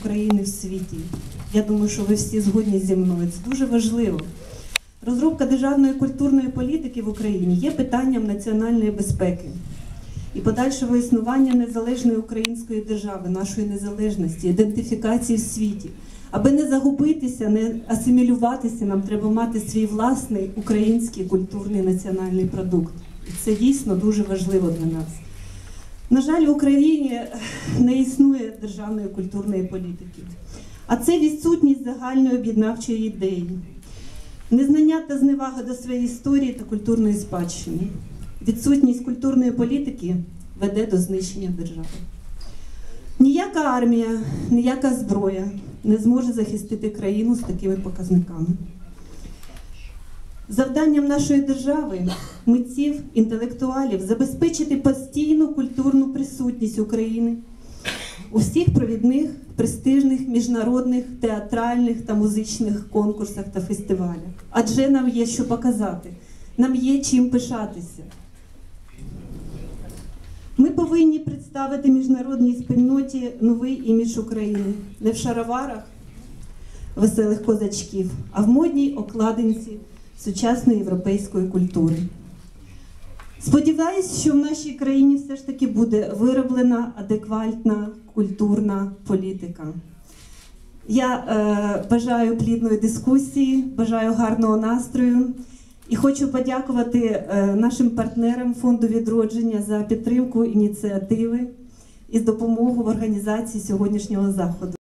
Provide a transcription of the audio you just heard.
України в світі. Я думаю, що ви всі згодні зі мною. Це дуже важливо. Розробка державної культурної політики в Україні є питанням національної безпеки і подальшого існування незалежної української держави, нашої незалежності, ідентифікації в світі. Аби не загубитися, не асимілюватися, нам треба мати свій власний український культурний національний продукт. І це дійсно дуже важливо для нас. На жаль, в Україні не існує державної культурної політики, а це відсутність загальної об'єднавчої ідеї, незнання та зневага до своєї історії та культурної спадщини. Відсутність культурної політики веде до знищення держави. Ніяка армія, ніяка зброя не зможе захистити країну з такими показниками. Завданням нашої держави, митців, інтелектуалів забезпечити постійну культурну присутність України у всіх провідних престижних міжнародних театральних та музичних конкурсах та фестивалях. Адже нам є що показати, нам є чим пишатися. Ми повинні представити міжнародній спільноті новий імідж України не в шароварах веселих козачків, а в модній окладинці сучасної європейської культури. Сподіваюсь, що в нашій країні все ж таки буде вироблена адекватна культурна політика. Я е, бажаю плідної дискусії, бажаю гарного настрою і хочу подякувати е, нашим партнерам фонду відродження за підтримку ініціативи і допомогу в організації сьогоднішнього заходу.